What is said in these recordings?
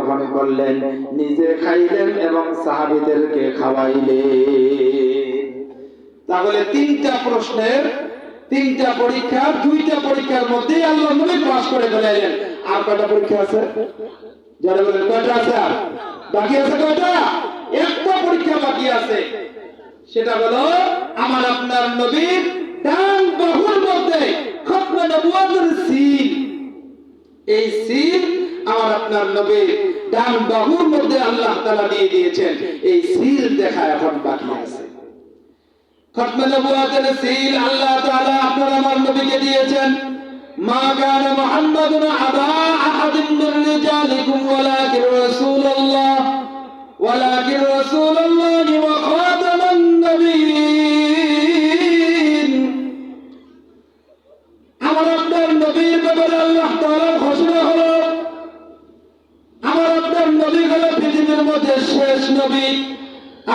গ্রহণ করলেন, নিজে খাইলেন এবং সাহাবিদেরকে খাওয়াইলেন। তাহলে তিনটা প্রশ্নের, তিনটা পরীক্ষা, দুইটা পরীক্ষার মধ্যে আল্লাহ নবী পাস করে ফেলাইলেন। আর কয়টা পরীক্ষা আছে? যারা বলেন, কয়টা আছে আর? বাকি আছে কয়টা? একটা পরীক্ষা বাকি আছে। সেটা হলো, আমার আপনার নবীর ডান বাহুর মধ্যে খতমে নবুয়তের সিল। এই সিল আমার আপনার নবীর ডান বাহুর মধ্যে আল্লাহ তাআলা দিয়ে দিয়েছেন। এই সিল দেখা এখন বাকি আছে। খতমে নবুয়তের সিল আল্লাহ তাআলা আপনার আমার নবীকে দিয়েছেন। মা কান মুহাম্মাদুন আবা আহাদিন মিন রিজালিকুম ওয়ালাকিন রাসূলুল্লাহ। ওয়ালাকিন রাসূলুল্লাহ ওয়া খাতামান নবিয়্যিন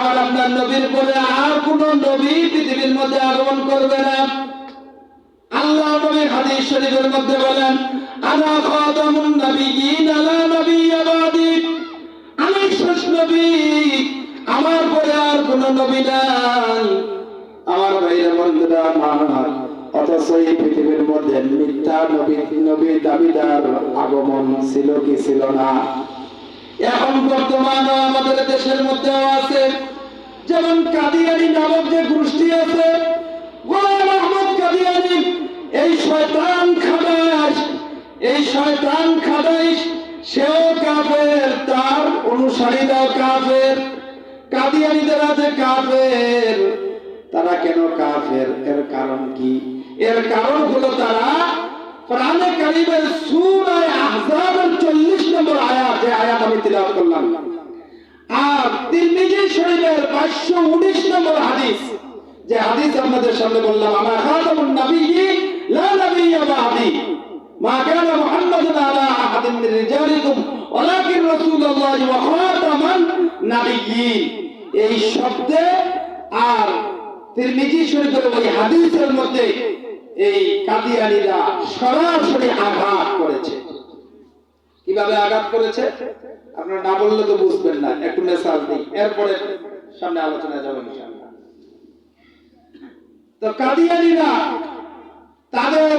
আমার আপনার নবীর পরে আর কোন নবী পৃথিবীর মধ্যে আগমন করবে না। আল্লাহ নবী হাদিস শরীফের মধ্যে বলেন আনা নবিয়্যিন, আলা বাদি আমি শেষ নবী, আমার পরে আর কোন নবী নাই। আমার ভাইরা বন্ধুরা অথচ এই পৃথিবীর মধ্যে মিথ্যা নবী নবী দাবিদার আগমন ছিল কি ছিল না? এখন বর্তমানে আমাদের দেশের মধ্যেও আছে। যেমন কাদিয়ানি নামক যে গোষ্ঠী আছে, গোলাম আহমদ কাদিয়ানি, এই শয়তান খাদাস এই শয়তান খাদাইশ, সেও কাফের, তার অনুসারীরাও কাফের, কাদিয়ানিদের আছে কাফের। তারা কেন কাফের? এর কারণ কি? এর কারণ হলো তারা কোরআনে কারিমের সূরা আহজাবের 40 নম্বর আয়াত আয়াত আমি তিলাওয়াত করলাম। আর তিরমিজি শরীফের 519 নম্বর হাদিস, যে হাদিস আপনাদের সামনে বললাম আমার খাতামুন নবিয়্যি, লা নবিয়্যা বাদি। মা কানা মুহাম্মাদুন আলা আহাদিন মিন রিজালিকুম, ওয়ালাকিন রাসূলুল্লাহ ওয়া খাতামান নবিয়্যিন। এই শব্দে আর তিরমিজি শরীফের ওই হাদিসের মধ্যে এই কাদিয়ানিরা সরাসরি আঘাত করেছে। কীভাবে আঘাত করেছে? আপনারা না বললে তো বুঝবেন না, একটু মেসাজ দিই এরপরে সামনে আলোচনা যাবে তো কাদিয়ানিরা তাদের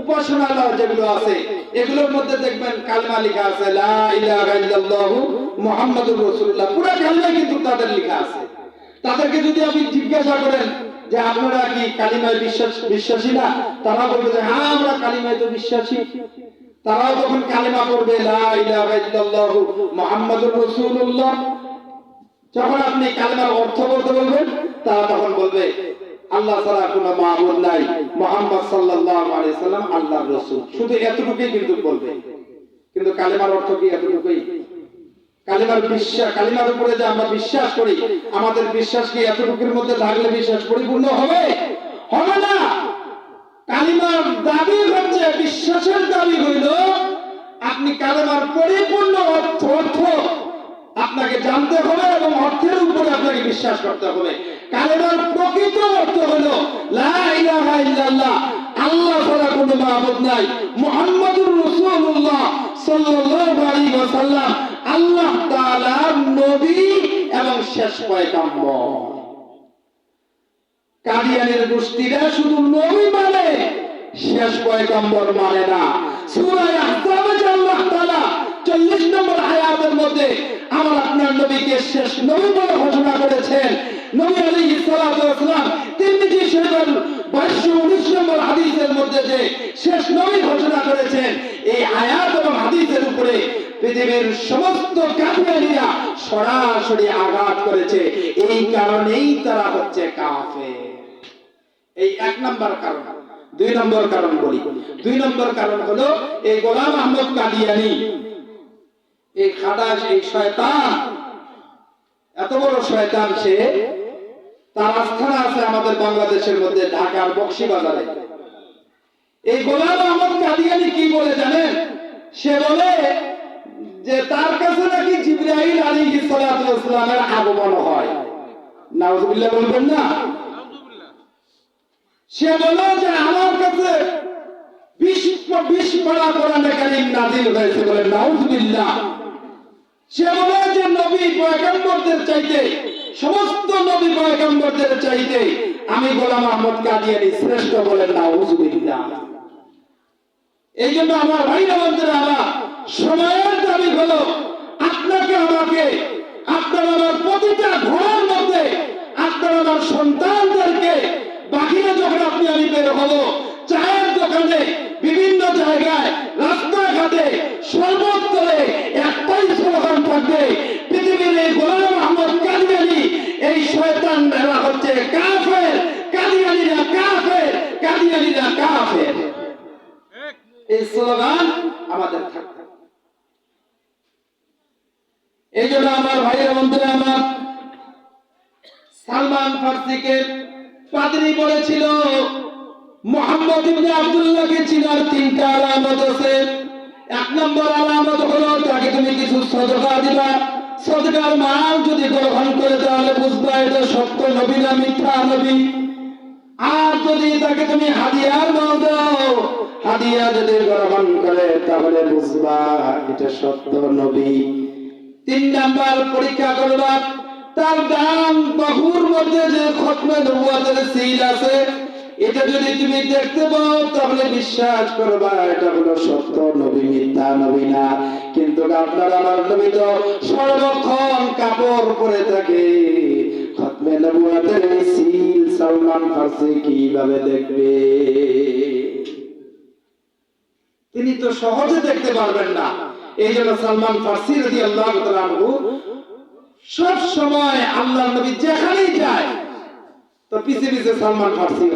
উপাসনালয় যেগুলো আছে, এগুলোর মধ্যে দেখবেন কালমা লেখা আছে পুরো কালমা কিন্তু তাদের লেখা আছে। তাদেরকে যদি আপনি জিজ্ঞাসা করেন যে, আপনারা কি কালিমায় বিশ্বাস, বিশ্বাসী না? তারা বলবে যে হ্যাঁ আমরা কালিমায় তো বিশ্বাসী। তারাও যখন কালিমা ইল্লাল্লাহু মুহাম্মাদুর রাসূলুল্লাহ, যখন আপনি কালিমার অর্থ বলতে বলবেন, তারা তখন বলবে, আল্লাহ ছাড়া কোনো মাহবুদ নাই, মোহাম্মদ আলাইহি সাল্লাম আল্লাহর রাসূল। শুধু এতটুকুই কিন্তু বলবে। কিন্তু কালিমার অর্থ কি এতটুকুই? কালিমার বিশ্বাস, কালিমার উপরে যে আমরা বিশ্বাস করি, আমাদের বিশ্বাস কি এতটুকুর মধ্যে থাকলে বিশ্বাস পরিপূর্ণ হবে? হবে না! কালিমার দাবি হচ্ছে, বিশ্বাসের দাবি হইল, আপনি কালিমার পরিপূর্ণ অর্থ অর্থ আপনাকে জানতে হবে এবং অর্থের উপরে আপনাকে বিশ্বাস করতে হবে। কালেমার প্রকৃত অর্থ হলো লা ইলাহা আল্লাহ ছাড়া কোনো মাহবুদ নাই। মুহাম্মাদুর রাসূলুল্লাহ সাল্লাল্লাহু আলাইহি ওয়াসাল্লাম, আল্লাহ তাআলার নবী এবং শেষ পয়গম্বর। কাদিয়ানের গোষ্ঠীরা শুধু নবী মানে শেষ পয়গম্বর মানে না। সূরা আহজাবে আল্লাহ তাআলা 40 নম্বর আয়াতের মধ্যে আমার আপনার নবীকে শেষ নবী বলে ঘোষণা করেছেন। নবী আলাইহিস সালাতু শরীফের 519 নম্বর হাদিসের মধ্যে যে শেষ নবী ঘোষণা করেছেন, এই আয়াত এবং হাদিসের উপরে পৃথিবীর সমস্ত কাফিরিরা সরাসরি আঘাত করেছে। এই কারণেই তারা হচ্ছে কাফের। এই এক নম্বর কারণ। দুই নম্বর কারণ বলি। দুই নম্বর কারণ হলো, এই গোলাম আহমদ কাদিয়ানি, এই খাদাস এই শয়তান, এত বড় শয়তান সে, তার আস্থানা আছে আমাদের বাংলাদেশের মধ্যে ঢাকার বক্সিবাজারে। এই গোলাম আহমদ কাদিয়ানি কি বলে জানেন? সে বলে যে তার কাছে নাকি জিব্রাইল আলাইহিস সালাতু ওয়াসসালামের আগমন হয়। নাউজুবিল্লাহ বলবেন না? সে বলে যে আমার কাছে হয়েছে বলে নাউজুবিল্লাহ। সে বলে যে নবী পয়গম্বরদের চাইতে, সমস্ত নবী পয়গম্বরদের চাইতে আমি গোলাম আহমদ কাদিয়ানি শ্রেষ্ঠ বলেন না হুজুবিল্লাহ এই জন্য আমার ভাইরা বন্ধুরা আমার হলো আপনাকে আমাকে, আপনার আমার প্রতিটা ঘোড়ার মধ্যে, আপনার আমার সন্তানদেরকে বাকিরা যখন আপনি আমি বের হব, চায়ের দোকানে, বিভিন্ন জায়গায়, রাস্তাঘাটে সর্বত্রে একটাই স্লোগান থাকবে, পৃথিবীর এই গোলাম আহমদ কাদিয়ানি, এই শয়তান এরা হচ্ছে কাফের, কাদিয়ানিরা কাফের কাদিয়ানিরা কাফের। এই স্লোগান আমাদের থাকবে। এই জন্য আমার ভাইয়ের আমার সালমান ফার্সিকে যদি গ্রহণ করে, তাহলে বুঝবা এটা সত্য নবী না মিথ্যা নবী। আর যদি তাকে তুমি হাদিয়ার মাল দাও, হাদিয়া যদি গ্রহণ করে বুঝবা এটা সত্য নবী। তিন নাম্বার পরীক্ষা করবা। তার দাম বাহুর মধ্যে যে খতমে নবুয়াতের সিল আছে, এটা যদি তুমি দেখতে পাও, তাহলে বিশ্বাস করবা, এটা হলো সত্য নবী মিথ্যা নবী না। কিন্তু আপনার আমার নবী তো সর্বক্ষণ কাপড় পরে থাকে। খতমে নবুয়াতের সিল সালমান ফার্সি কীভাবে দেখবে? তিনি তো সহজে দেখতে পারবেন না। এই জন্য সালমান ফার্সি রাজি আল্লাহ সব সময় আল্লাহ নবী যেখানেই যায়, তো পিছে পিছে সালমান ফার্সি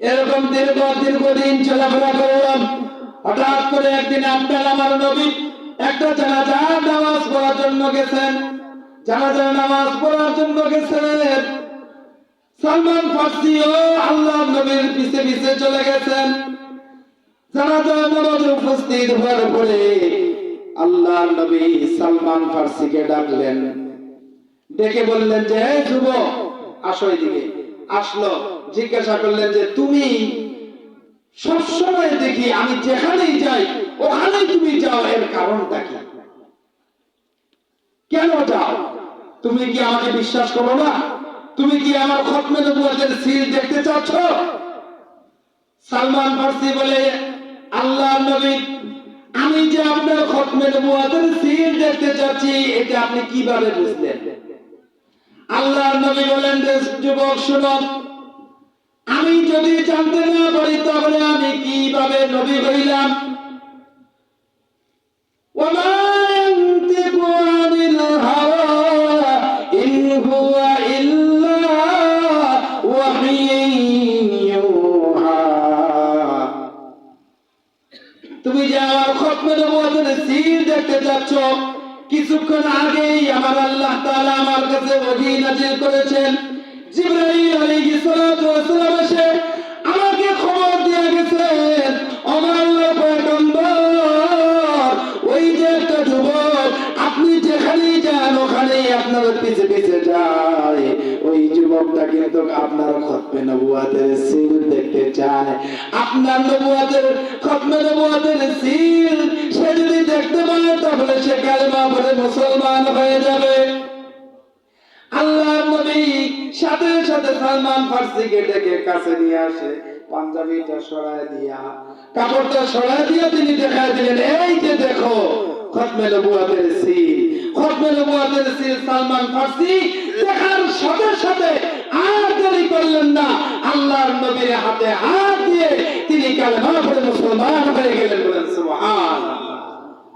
এরকম দীর্ঘ দীর্ঘদিন চলাফেরা করলাম। হঠাৎ করে একদিন আপনার আমার নবী একটা জানাজার নামাজ পড়ার জন্য গেছেন। জানাজার নামাজ পড়ার জন্য গেছেন। সালমান ফার্সি ও আল্লাহ নবীর পিছে পিছে চলে গেছেন। উপস্থিত হওয়ার পরে আল্লাহ নবী সালমান ফার্সিকে ডাকলেন। ডেকে বললেন যে, "এই যুবক, আসো এদিকে। আসলো, জিজ্ঞাসা করলেন যে, তুমি সবসময় দেখি আমি যেখানেই যাই, ওখানেই তুমি যাও, এর কারণটা কি? কেন যাও? তুমি কি আমাকে বিশ্বাস করো না? তুমি কি আমার খতমে নবুয়তের সিল দেখতে চাচ্ছ? সালমান ফার্সি বলে আল্লাহ নবী, আমি যে আপনার খতমে নবুয়াতের সিল দেখতে চাচ্ছি এটা আপনি কীভাবে বুঝলেন? আল্লাহ নবী বলেন যে যুবক, শুনো, আমি যদি জানতে না পারি, তাহলে আমি কীভাবে নবী হইলাম? নাযিল করেছেন। জিবরাইল আলাইহিস সালাতু ওয়াস সালাম এসে আমাকে খবর দিয়ে গেছেন, আমার ওই যে একটা যুবক, আপনি যেখানেই যান, ওখানেই আপনার পিছে পিছে যায়। ওই যুবকটা কিন্তু আপনার খতমে নবুয়াতের সিল দেখতে চায়। আপনার নবুয়াতের, খতমে নবুয়াতের সিল সে যদি দেখতে পায়, তাহলে সে কালেমা পড়ে মুসলমান হয়ে যাবে। আল্লাহর নবী সাথে সাথে সালমান ফার্সিকে ডেকে কাছে নিয়ে আসে। পাঞ্জাবিটা সরায় দিয়া, কাপড়টা সরায় দিয়া তিনি দেখায় দিলেন, এই যে দেখো, খতমে নবুয়াতের সিল, খতমে নবুয়াতের সিল সালমান ফার্সি, দেখার সাথে সাথে আর দেরি করলেন না। আল্লাহর নবীর হাতে হাত দিয়ে তিনি কালেমা পড়ে মুসলমান হয়ে গেলেন বলেন, সুবহানাল্লাহ।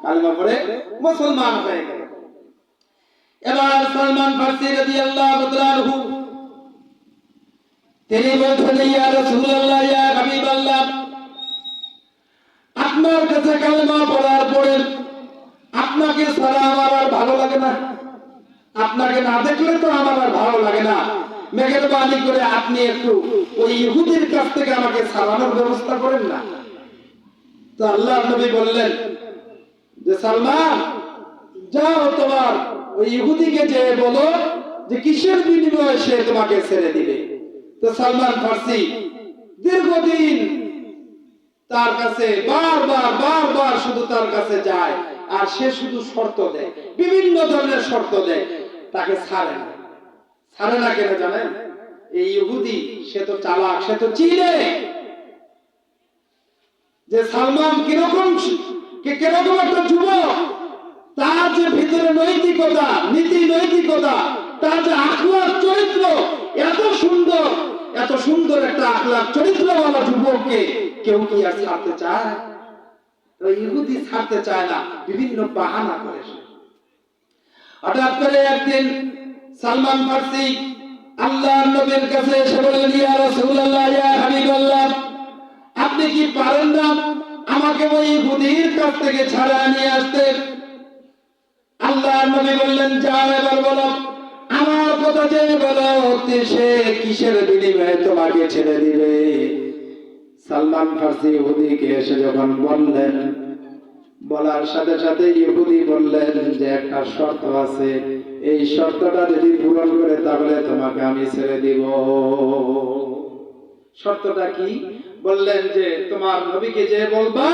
কালেমা পড়ে মুসলমান হয়ে গেলেন। এবার সালমান ফার্সি রাদিয়াল্লাহু তাআলা তিনি বলছেন, ইয়া রাসূলুল্লাহ, ইয়া হাবিবাল্লাহ, আপনার কাছে কালেমা পড়ার পরে আপনাকে ছাড়া আমার ভালো লাগে না। আপনাকে না দেখলে তো আমার আর ভালো লাগে না। মেহরবানি করে আপনি একটু ওই ইহুদির কাছ থেকে আমাকে সালানোর ব্যবস্থা করেন না। তো আল্লাহ নবী বললেন, যে সালমান, যাও তোমার ওই ইহুদিকে বলো যে কিসের বিনিময়ে সে তোমাকে ছেড়ে দিবে? তো সালমান ফার্সি দীর্ঘদিন তার কাছে বারবার বারবার শুধু তার কাছে যায় আর সে শুধু শর্ত দেয়, বিভিন্ন ধরনের শর্ত দেয়, তাকে ছাড়ে না। ছাড়ে না কেন জানেন? এই ইহুদি, সে তো চালাক, সে তো চিনে। যে সালমান কীরকম কীরকম একটা যুবক তার যে ভিতরে নৈতিকতা, নীতি নৈতিকতা, তার যে আখলার চরিত্র, এত সুন্দর এত সুন্দর একটা আখলার চরিত্রওয়ালা যুবককে কেউ কি আর ছাড়তে চায়? আপনি কি পারেন না আমাকে ওই ইহুদির কাছ থেকে ছাড়া নিয়ে আসতে? আল্লাহর নবী বললেন, যাও এবার বলো, আমার কথা যে বলো সে কিসের বিনিময়ে তোমাকে ছেড়ে দিবে? সালমান ফার্সি ইহুদিকে এসে যখন বললেন, বলার সাথে সাথে ইহুদি বললেন যে, একটা শর্ত আছে, এই শর্তটা যদি পূরণ করে তাহলে তোমাকে আমি ছেড়ে দিব। শর্তটা কি? বললেন যে, তোমার নবীকে যে বলবা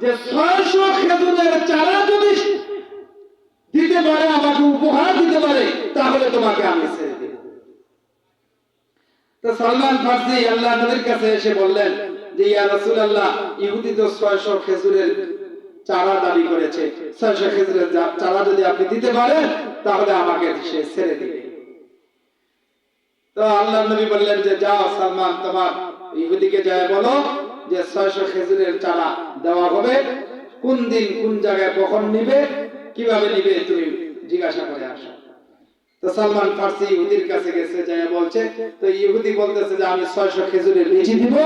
যে, ছয়শো খেজুরের চারা যদি দিতে পারে, আমাকে উপহার দিতে পারে, তাহলে তোমাকে আমি তো সালমান ফার্সি আল্লাহ কাছে এসে বললেন যে, ইয়া ইহুদি তো 600 খেজুরের চারা দাবি করেছে। 600 খেজুরের চারা যদি আপনি দিতে পারেন, তাহলে আমাকে সে ছেড়ে দিবে। তো আল্লাহ নবী বললেন যে, যাও সালমান, তোমার ইহুদিকে যায় বলো যে 600 খেজুরের চারা দেওয়া হবে। কোন দিন কোন জায়গায় কখন নিবে কীভাবে নিবে তুমি জিজ্ঞাসা করে আসো। তো সালমান ফার্সি ইহুদির কাছে গেছে যায় বলছে, তো ইহুদি বলতেছে যে, আমি 600 খেজুরের বিচি দিব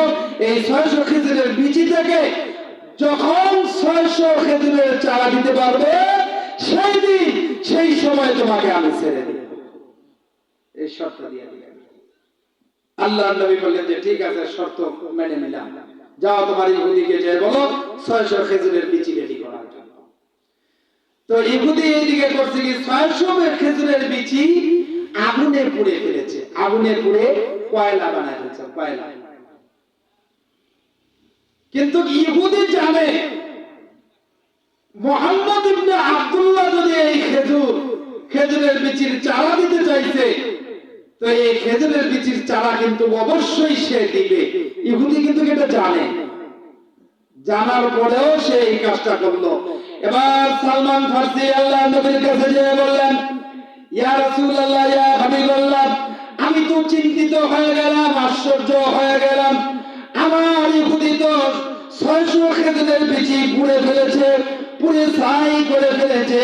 এই 600 খেজুরের বিচি থেকে যখন 600 খেজুরের চারা দিতে পারবে, সেই দিন, সেই সময় তোমাকে আমি ছেড়ে দেব। এই শর্ত দিয়ে আল্লাহ নবী বললেন যে, ঠিক আছে, শর্ত মেনে নিলাম। যাও তোমার ইহুদিকে যে বলো 600 খেজুরের বিচি তো ইহুদি এইদিকে করছে কি? ছয়শো খেজুরের বিচি আগুনে পুড়ে ফেলেছে। আগুনে পুড়ে কয়লা বানায় ফেলছে, কয়লা। কিন্তু ইহুদি জানে, মোহাম্মদ ইবনে আব্দুল্লাহ যদি এই খেজুর, খেজুরের বিচির চারা দিতে চাইছে, তো এই খেজুরের বিচির চারা কিন্তু অবশ্যই সে দিবে। ইহুদি কিন্তু এটা জানে। জানার পরেও সে এই কাজটা করল। এবার সালমান ফার্সি আল্লাহ নবীর কাছে যেয়ে বললেন, ইয়া রাসূলুল্লাহ, ইয়া হাবিবাল্লাহ, আমি তো চিন্তিত হয়ে গেলাম, আশ্চর্য হয়ে গেলাম। আমার ইহুদি তো ছয়শো খেজুরের বিচি পুড়ে ফেলেছে, পুড়ে ছাই করে ফেলেছে।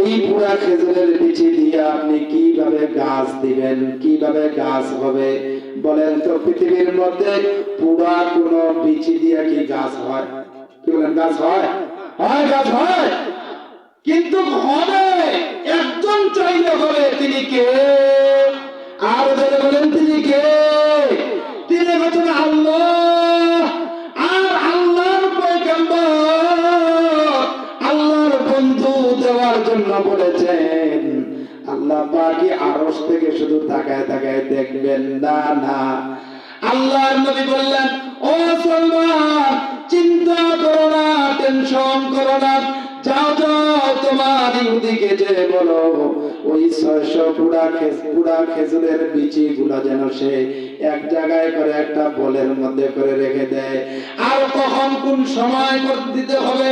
এই পুরা খেজুরের বিচি দিয়ে আপনি কীভাবে গাছ দিবেন, কীভাবে গাছ হবে? বলেন তো, পৃথিবীর মধ্যে পুরা কোনো বিচি দিয়ে কি গাছ হয়? কি বলেন, গাছ হয়? হয় হয় কিন্তু হবে একজন চাইলে হবে তিনি কে? আর যারা বলেন তিনি কে? তিনি হচ্ছেন আল্লাহ। আর আল্লাহর বন্ধু দেওয়ার জন্য বলেছেন। আল্লাহ বাকি আরস থেকে শুধু তাকায় তাকায় দেখবেন না না। আল্লাহর নবী বললেন, ও সালমান চিন্তা করো না টেনশন করো না। যাও যাও, তোমার ইহুদিকে যে বলো। ওই ছয়শো পুরা পুরা খেজুরের বিচি গুলা যেন সে এক জায়গায় করে একটা বলের মধ্যে করে রেখে দেয়। আর কখন কোন সময় দিতে হবে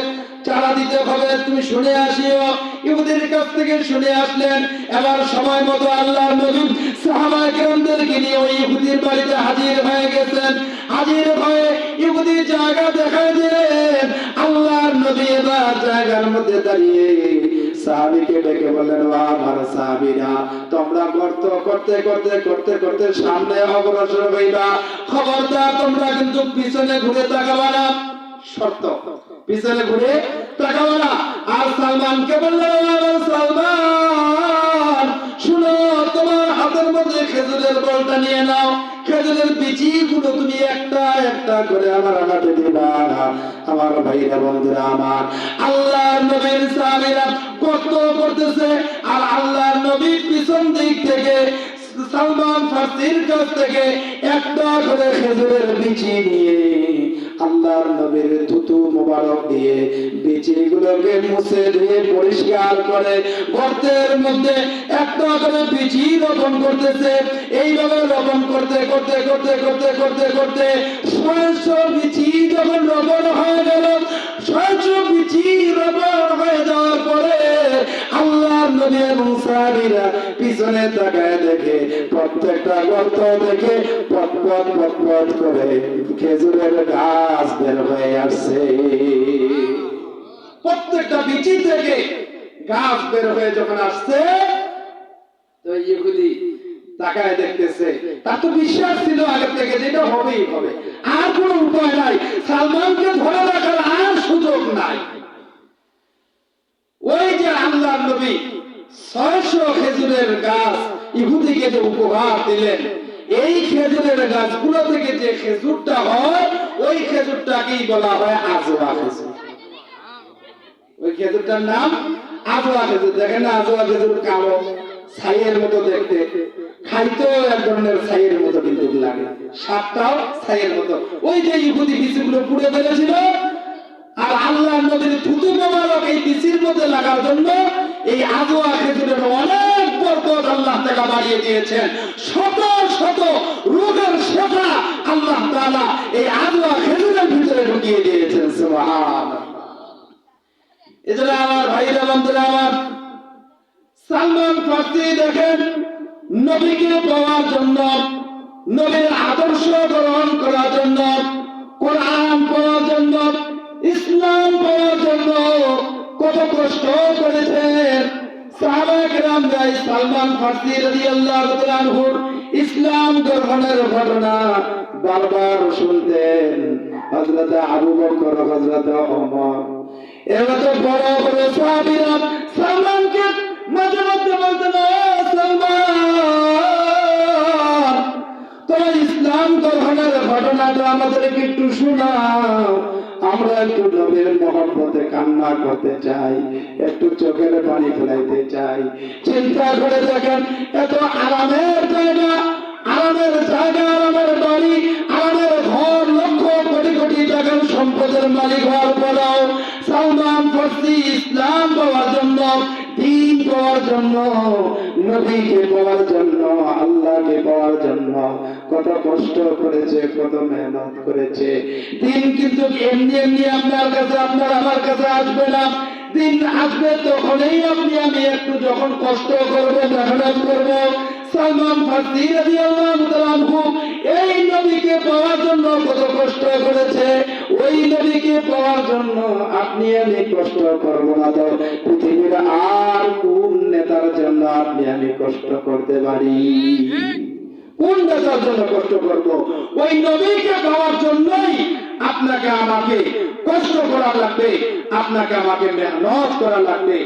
চারা দিতে হবে, তুমি শুনে আসিও। ইহুদির কাছ থেকে শুনে আসলেন, এবার সময় মতো আল্লাহর নবী সাহাবা কেরামদেরকে নিয়ে ওই ইহুদির বাড়িতে হাজির হয়ে গেছেন। হাজির হয়ে ইহুদি জায়গা দেখায় দিলেন। আল্লাহর নবী এবার জায়গার মধ্যে দাঁড়িয়ে সাহাবিকে ডেকে বললেন "ও আমার সাহাবীরা, তোমরা গর্ত করতে করতে করতে করতে সামনে অগ্রসর হইবা। খবরদার, তোমরা কিন্তু পিছনে ঘুরে তাকাবা না। শর্ত, পিছনে ঘুরে তাকাবা না। আর সালমানকে বললেন "আমার সালমান হাতের খেজুরের বলটা নিয়ে নাও। খেজুরের বিচি গুলো তুমি একটা একটা করে আমার হাতে দিবা আমার ভাইরা বন্ধুরা আমার আল্লাহ নবীর সাহাবীরা কত করতেছে আর আল্লাহ নবীর পিছন দিক থেকে সালমান ফার্সির কাছ থেকে একটা করে খেজুরের বিচি নিয়ে আল্লাহর নবীর থুতু মোবারক দিয়ে বিচিগুলোকে মুছে ধুয়ে পরিষ্কার করে গর্তের মধ্যে একটা করে বিচি রোপণ করতেছে। এইভাবে রোপণ করতে করতে করতে করতে করতে করতে বিচি যখন রোপণ হয়ে গেল বিচি রোপণ হয়ে যাওয়ার পরে আল্লাহর নবী এবং পিছনে তাকায় দেখে, প্রত্যেকটা গর্ত থেকে পটপট পটপট করে খেজুরের গাছ বের হয়ে আসছে প্রত্যেকটা বিচি থেকে গাছ বের হয়ে যখন আসছে, তো ইহুদি তাকায় দেখতেছে তো বিশ্বাস ছিল আগে থেকে যেটা হবেই হবে। আর কোনো উপায় নাই। সালমানকে ধরে রাখার আর সুযোগ নাই। ওই যে আল্লাহ নবী খেজুরের গাছ ইহুদিকে যে উপহার দিলেন, এই খেজুরের গাছগুলো থেকে যে খেজুরটা হয় ওই খেজুরটাকেই বলা হয় আজোয়া খেজুর। ওই খেজুরটার নাম আজোয়া খেজুর। দেখেন না, আজোয়া খেজুর কালো, ছাইয়ের মতো দেখতে। এক ধরনের ছাইয়ের মতো কিন্তু লাগে। সাপটাও ছাইয়ের মতো। ওই যে ইহুদি পুড়ে ফেলেছিল, আর আল্লাহ নবীর থুতু মোবারক এই বিচির মধ্যে লাগার জন্য এই আজোয়া খেজুরের অনেক বরকত আল্লাহ তাআলা বাড়িয়ে দিয়েছেন। শত শত রোগের শেফা আল্লাহ তাআলা এই আজোয়া খেজুরের ভিতরে ঢুকিয়ে দিয়েছেন এজন্য আমার ভাইরা বন্ধুরা, আমার সালমান ফার্সি দেখেন, নবীকে পাওয়ার জন্য, নবীর আদর্শ গ্রহণ করার জন্য, কোরআন পাওয়ার জন্য, ইসলাম পাওয়ার জন্য কত কষ্ট করেছেন। সাহাবায়ে কেরাম যাই সালমান ফার্সি তাআলা আনহু ইসলাম গ্রহণের ঘটনা বারবার শুনতেন। হযরত আবু বকর এর মতো বড় বড় সাহাবীরা ইসলাম গ্রহণের ঘটনাটা আমাদেরকে একটু শোনাও। আমরা একটু নবীর মহব্বতে কান্না করতে চাই, একটু চোখের পানি ফেলাইতে চাই। চিন্তা করে দেখেন, এত আরামের জায়গা আরামের জায়গা, আরামের বাড়ি, আরামের ঘর, লক্ষ কোটি কোটি টাকার সম্পদের মালিক হওয়ার পরেও সালমান ফার্সি ইসলাম পাওয়ার জন্য, দিন পাওয়ার জন্য, নবীকে পাওয়ার জন্য, আল্লাহকে পাওয়ার জন্য কত কষ্ট করেছে, কত মেহনত করেছে। দিন কিন্তু এমনি এমনি আপনার কাছে, আপনার আমার কাছে আসবে না। দিন আসবে তখনই আপনি, আমি একটু যখন কষ্ট করব, মেহনত করব। সালমান ফার্সি রাদিয়াল্লাহু তাআলা এই নবীকে পাওয়ার জন্য কত কষ্ট করেছে। ওই নবীকে পাওয়ার জন্য আপনি আমি কষ্ট করব না তো। পৃথিবীর আর কোন নেতার জন্য আপনি আমি কষ্ট করতে পারি? কোন নেতার জন্য কষ্ট করব? ওই নবীকে পাওয়ার জন্যই আপনাকে আমাকে কষ্ট করা লাগবে, আপনাকে আমাকে মেহনত করা লাগবে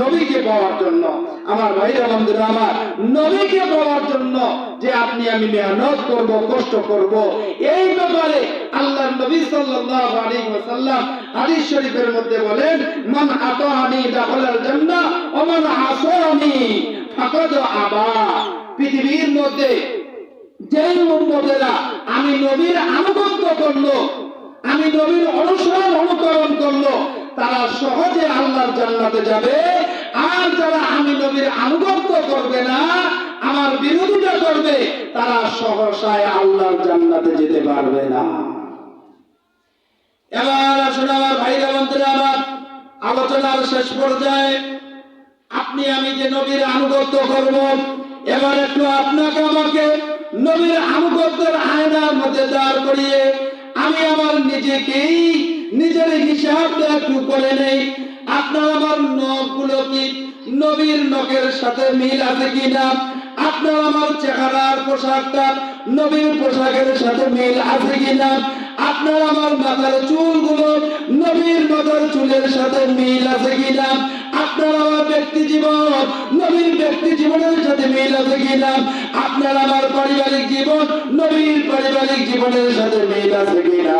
নবীকে পাওয়ার জন্য। আমার ভাইরা বন্ধুরা, আমার নবীকে পাওয়ার জন্য যে আপনি আমি মেহনত করব, কষ্ট করব, এই ব্যাপারে আল্লাহ নবী সাল্লাল্লাহু আলাইহি ওয়াসাল্লাম হাদিস শরীফের মধ্যে বলেন, মান আতানি দাখালাল জান্নাহ ওয়া মান আসানি ফাকাদ আবা। পৃথিবীর মধ্যে যেই উম্মতেরা আমি নবীর আনুগত্য করল, আমি নবীর অনুসরণ অনুকরণ করল, তারা সহজে আল্লাহর জান্নাতে যাবে। আর যারা আমি নবীর আনুগত্য করবে না, আমার বিরোধিতা করবে, তারা সহসায় আল্লাহর জান্নাতে যেতে পারবে না। এবার আসলে আমার ভাইরা বন্ধুরা, আমার আলোচনার শেষ পর্যায়ে। আপনি, আমি যে নবীর আনুগত্য করব, এবার একটু আপনাকে আমাকে নবীর আনুগত্যের আয়নার মধ্যে দাঁড় করিয়ে আমি আমার নিজেকেই নিজের হিসাবটা একটু করে নেই। আপনার আমার নখগুলো কি নবীর নখের সাথে মিল আছে কিনা? আপনার আমার চেহারার পোশাকটা নবীর পোশাকের সাথে মিল আছে কিনা? আপনার আমার মাথার চুলগুলো নবীর মাথার চুলের সাথে মিল আছে কিনা? আপনার আমার ব্যক্তি জীবন নবীর ব্যক্তি জীবনের সাথে মিল আছে কিনা? আপনার আমার পারিবারিক জীবন নবীর পারিবারিক জীবনের সাথে মিল আছে কিনা?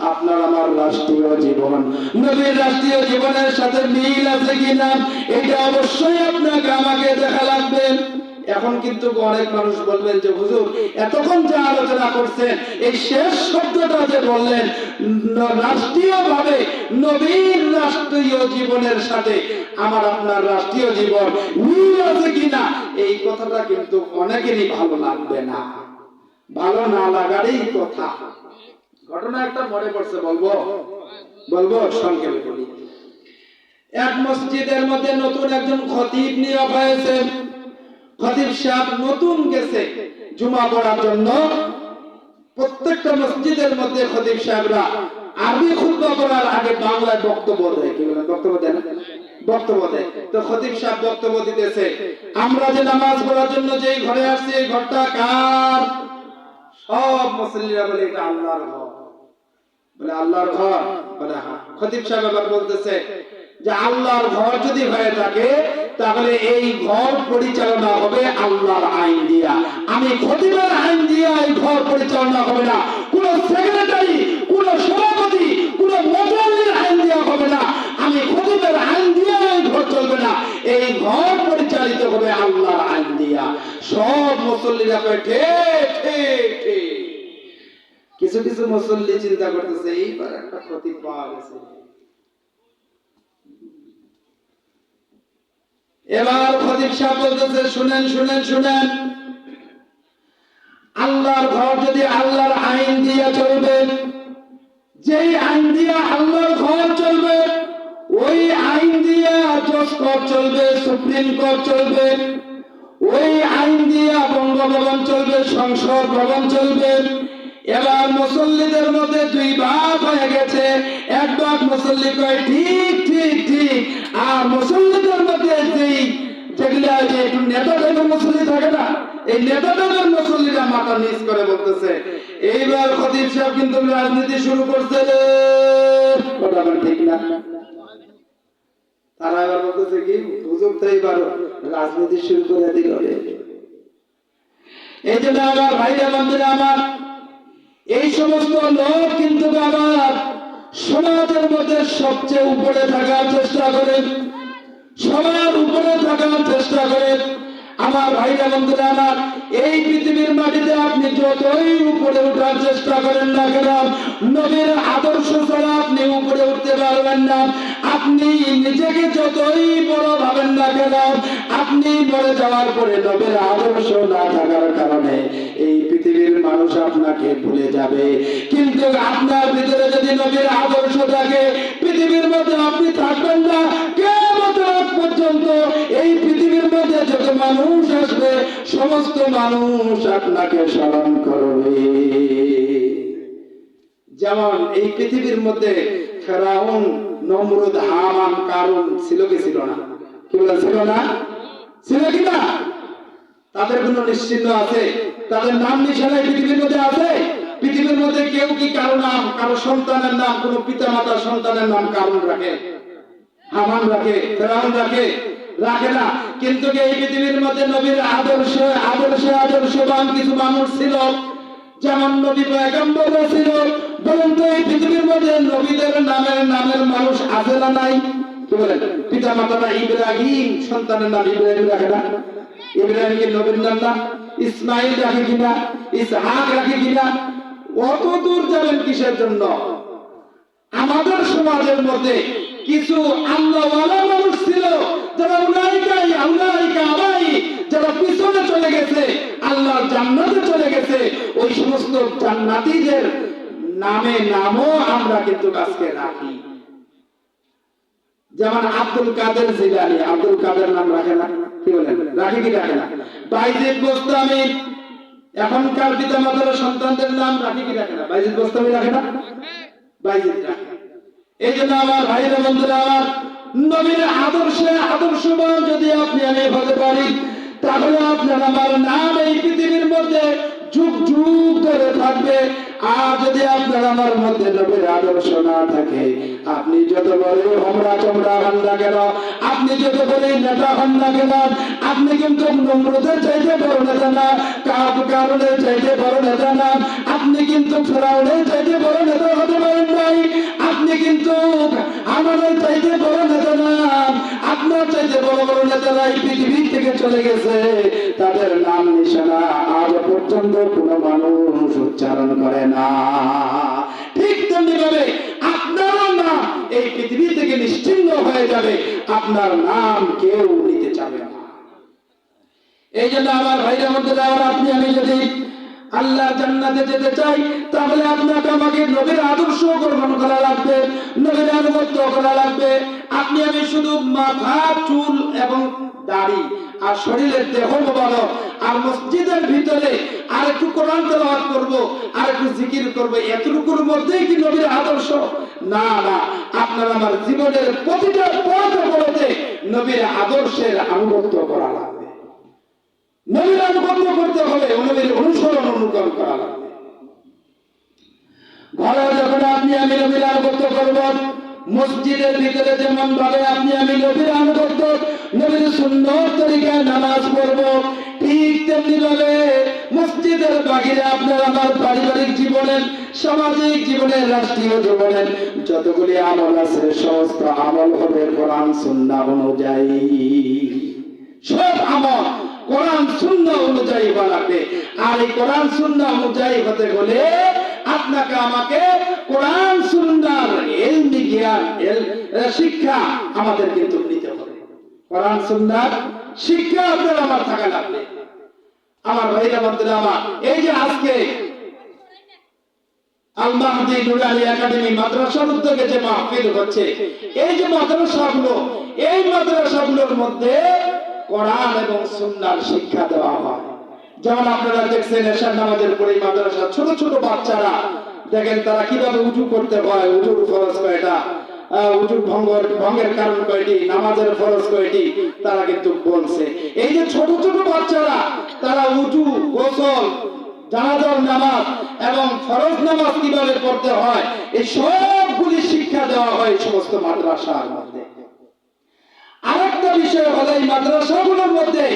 আপনার আমার রাষ্ট্রীয় জীবন নবীর রাষ্ট্রীয় জীবনের সাথে মিল আছে কিনা? এটা অবশ্যই আপনাকে, আমাকে দেখা লাগবে। এখন কিন্তু অনেক মানুষ বলবেন যে, হুজুর, এতক্ষণ যে আলোচনা করছেন, এই শেষ শব্দটা যে বললেন রাষ্ট্রীয় ভাবে নবীন রাষ্ট্রীয় জীবনের সাথে আমার আপনার রাষ্ট্রীয় জীবন মিল আছে কিনা, এই কথাটা কিন্তু অনেকেরই ভালো লাগবে না। ভালো না লাগারই কথা। ঘটনা একটা মনে পড়ছে, বলব? বলব? সংক্ষেপে বলি। এক মসজিদের মধ্যে নতুন একজন খতিব নিয়োগ হয়েছে। খতিব সাহেব নতুন গেছে জুমা পড়ার জন্য। প্রত্যেকটা মসজিদের মধ্যে খতিব সাহেবরা আরবি খুতবা করার আগে বাংলায় বক্তব্য দেয়। কি বলেন? বক্তব্য দেন। বক্তব্য দেয়। তো খতিব সাহেব বক্তব্য দিতেছে, আমরা যে নামাজ পড়ার জন্য যেই ঘরে আসছি, এই ঘরটা কার? সব মুসল্লিরা বলে, এটা আল্লাহর ঘর। বলে, আল্লাহর ঘর? বলে হ্যাঁ। খতিব সাহেব আবার বলতেছে যে আল্লাহর ঘর যদি হয়ে থাকে, তাহলে এই ঘর পরিচালনা হবে আল্লাহর আইন দিয়া। আমি খতিবের আইন দিয়া এই ঘর পরিচালনা হবে না। কোন সেক্রেটারি, কোন সভাপতি, কোন মন্ত্রীর আইন দিয়া হবে না। আমি খতিবের আইন দিয়া এই ঘর চলবে না। এই ঘর পরিচালিত হবে আল্লাহর আইন দিয়া। সব মুসল্লিরা কয় ঠিক ঠিক ঠিক কিছু কিছু মুসল্লি চিন্তা করতেছে, এইবার একটা ক্ষতি পাওয়া গেছে। এবার খতিব সাহেব বলতেছে, শুনেন শুনেন শুনেন। আল্লাহর ঘর যদি আল্লাহর আইন দিয়ে চলবে, যেই আইন দিয়ে আল্লাহর ঘর চলবে, ওই আইন দিয়ে জজ কোর্ট চলবে, সুপ্রিম কোর্ট চলবে, ওই আইন দিয়ে বঙ্গভবন চলবে, সংসদ ভবন চলবে। এবার মুসল্লিদের মধ্যে দুই ভাগ হয়ে গেছে, এক ভাগ মুসল্লি কয়, ঠিক ঠিক ঠিক। আর মুসল্লিদের এই নেতা টাইপের মুসল্লিরা মাথা নিচ করে বলতেছে, এইবার খতিব সাহেব কিন্তু রাজনীতি শুরু করছে রে। কথা বলেন ঠিক না। তারা বলতেছে কি, হুজুর তো এবার রাজনীতি শুরু করে দিল এই জন্য আমার বন্ধুরা আমার, এই সমস্ত লোক কিন্তু আবার সমাজের মধ্যে সবচেয়ে উপরে থাকার চেষ্টা করে। সবার উপরে থাকার চেষ্টা করে। আমার ভাইরা বন্ধুরা আমার এই পৃথিবীর মাটিতে আপনি যতই উপরে উঠার চেষ্টা করেন না কেন, নবীর আদর্শ ছাড়া আপনি উপরে উঠতে পারবেন না। আপনি নিজেকে যতই বড় ভাবেন না কেন, আপনি মরে যাওয়ার পরে নবীর আদর্শ না থাকার কারণে এই পৃথিবীর মানুষ আপনাকে ভুলে যাবে। কিন্তু আপনার ভিতরে যদি নবীর আদর্শ থাকে, পৃথিবীর মধ্যে আপনি থাকবেন না কেমন পর্যন্ত এই পৃথিবীর মধ্যে মানুষ আসবে, সমস্ত মানুষ আপনাকে স্মরণ করবে। যেমন এই পৃথিবীর মধ্যে ফেরাউন, নমরুদ, হামান কারণ ছিল কি ছিল না? কি বলে ছিল না? ছিল কি না? তাদের কোনো নিশ্চিন্ত আছে? তাদের নাম নিশানা এই পৃথিবীর মধ্যে আছে? পৃথিবীর মধ্যে কেউ কি কারও নাম, কারও সন্তানের নাম, কোনো পিতা মাতার সন্তানের নাম কারণ রাখে? হামান রাখে, ফেরাউন রাখে? রাখে না। কিন্তু এই পৃথিবীর মধ্যে নবীর আদর্শ আদর্শ, আদর্শবান কিছু মানুষ ছিল? যেমন নবী পয়গম্বর ছিল। বলুন তো এই পৃথিবীর মধ্যে নবীদের নামের নামের মানুষ আছে না নাই? কি বলেন? পিতা মাতারা ইব্রাহিম, সন্তানের নাম ইব্রাহিম রাখে না? ইব্রাহিম কি নবীর নাম না? ইসমাইল রাখে কিনা? ইসহাক রাখে কিনা? অত দূর যাবেন কিসের জন্য? আমাদের সমাজের মধ্যে কিছু আল্লাহওয়ালা মানুষ ছিল। যারা উনাইকাই উনাইকা আবাই যারা পিছনে চলে গেছে আল্লাহর জান্নাতে চলে গেছে, ওই সমস্ত জান্নাতীদের নামে নামও আমরা কিন্তু আজকে রাখি। যেমন আব্দুল কাদের জিলানি, আব্দুল কাদের নাম রাখে না? কি বলেন? রাখে কি রাখে না? বাইজিদ গোস্তামি, এখনকার পিতা সন্তানদের নাম রাখে কি রাখে না? বাইজিদ গোস্তামি রাখে না? বাইজিদ রাখে। এই জন্য আমার ভাইরা বন্ধুরা, আমার নবীর আদর্শে আদর্শবান যদি আপনি আমি হতে পারি, তাহলে আপনার আমার নাম এই পৃথিবীর মধ্যে যুগ যুগ ধরে থাকবে। আর যদি আপনার আমার মধ্যে নবীর আদর্শ না থাকে আপনি যত বড় হমরা চমড়া হন না কেন? আপনি যত বড় নেতা হন না কেন? আপনি কিন্তু নম্রদের চাইতে বড় নেতা না, কাপ কারণের চাইতে বড় নেতা না। আপনি কিন্তু ফেরাউনের চাইতে বড় নেতা হতে পারেন নাই। আপনি কিন্তু আমাদের চাইতে বড় নেতা না। আপনার চাইতে বড় বড় নেতারা এই পৃথিবী থেকে চলে গেছে। তাদের নাম নিশানা আজ পর্যন্ত কোনো মানুষ উচ্চারণ করে না। ঠিক তেমনি ভাবে নাম এই পৃথিবী থেকে নিশ্চিন্ন হয়ে যাবে। আপনার নাম কেউ নিতে চাবে না। এই জন্য আমার ভাইরা মধ্যে যাওয়ার আপনি, আমি যদি আল্লাহ জান্নাতে যেতে চাই, তাহলে আপনাকে আমাকে নবীর আদর্শ গ্রহণ করা লাগবে, নবীর আনুগত্য করা লাগবে। আপনি, আমি শুধু মাথা, চুল এবং দাড়ি আর শরীরের দেহ মোবারক আর মসজিদের ভিতরে আর একটু কোরআন তেলাওয়াত করব আর একটু জিকির করব, এতটুকুর মধ্যেই কি নবীর আদর্শ? না না, আপনার আমার জীবনের প্রতিটা পথ বলতে নবীর আদর্শের আনুগত্য করা লাগবে। নবীর আনুগত্য করতে হলে নবীর অনুসরণ অনুকরণ করা লাগবে। ঘরে যখন আপনি আমি নবীর আনুগত্য করব মসজিদের ভিতরে যেমন ভাবে আপনি আমি নবীর আনুগত্য, নবীর সুন্দর তরিকায় নামাজ পড়ব, ঠিক তেমনি ভাবে মসজিদের বাহিরে আপনার আমার পারিবারিক জীবনের, সামাজিক জীবনের, রাষ্ট্রীয় জীবনের যতগুলি আমল আছে, সমস্ত আমল হবে কোরআন সুন্নাহ অনুযায়ী। সব আমল কোরআন শূন্য অনুযায়ী বানাবে আর এই কোরআন শূন্য অনুযায়ী হতে হলে আপনাকে আমাকে কোরআন সুন্নার এলমি জ্ঞান শিক্ষা আমাদের কিন্তু নিতে হবে। কোরআন সুন্নার শিক্ষা আপনার আমার থাকা লাগবে। আমার ভাইরা, বন্ধুরা আমার, এই যে আজকে আল নুরানি একাডেমি মাদ্রাসার উদ্যোগে যে মাহফিল হচ্ছে, এই যে মাদ্রাসাগুলো, এই মাদ্রাসাগুলোর মধ্যে কোরআন এবং সুন্নাহর শিক্ষা দেওয়া হয়। যেমন আপনারা দেখছেন এশার নামাজের পরে মাদ্রাসা ছোট ছোট বাচ্চারা, দেখেন তারা কীভাবে উজু করতে হয়, উজুর ফরজ কয়টা? উজুর ভঙ্গ ভঙ্গের কারণ কয়টি? নামাজের ফরজ কয়টি? তারা কিন্তু বলছে। এই যে ছোট ছোট বাচ্চারা, তারা উজু, গোসল, জানাজার নামাজ এবং ফরজ নামাজ কীভাবে পড়তে হয়, এই সবগুলি শিক্ষা দেওয়া হয় সমস্ত মাদ্রাসার মধ্যে। আরেকটা বিষয় হলো এই মাদ্রাসাগুলোর মধ্যে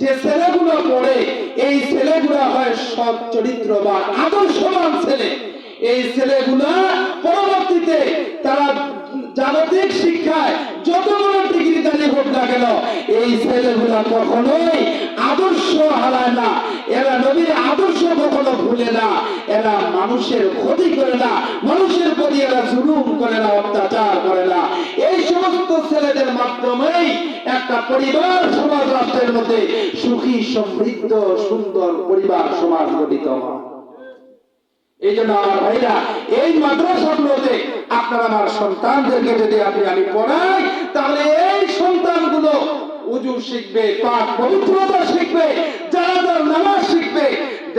যে ছেলেগুলো পড়ে এই ছেলেগুলা হয় সৎ চরিত্রবান আদর্শবান ছেলে। এই ছেলেগুলা পরবর্তীতে তারা জাগতিক শিক্ষায় যত বড় দাঁড়িয়ে হোক না কেন, এই ছেলেগুলা কখনোই আদর্শ হারায় না। এরা নবীর আদর্শ কখনো ভুলে না। এরা মানুষের ক্ষতি করে না। মানুষের প্রতি এরা জুলুম করে না, অত্যাচার করে না। এই সমস্ত ছেলেদের মাধ্যমেই একটা পরিবার সমাজ রাষ্ট্রের মধ্যে সুখী, সমৃদ্ধ, সুন্দর পরিবার সমাজ গঠিত হয়। এই জন্য আমার ভাইরা, এই মাদ্রাসাগুলোতে আপনার আমার সন্তানদেরকে যদি আপনি আমি পড়াই, তাহলে এই শিখবে পাক পবিত্রতা শিখবে যারা যারা নামাজ শিখবে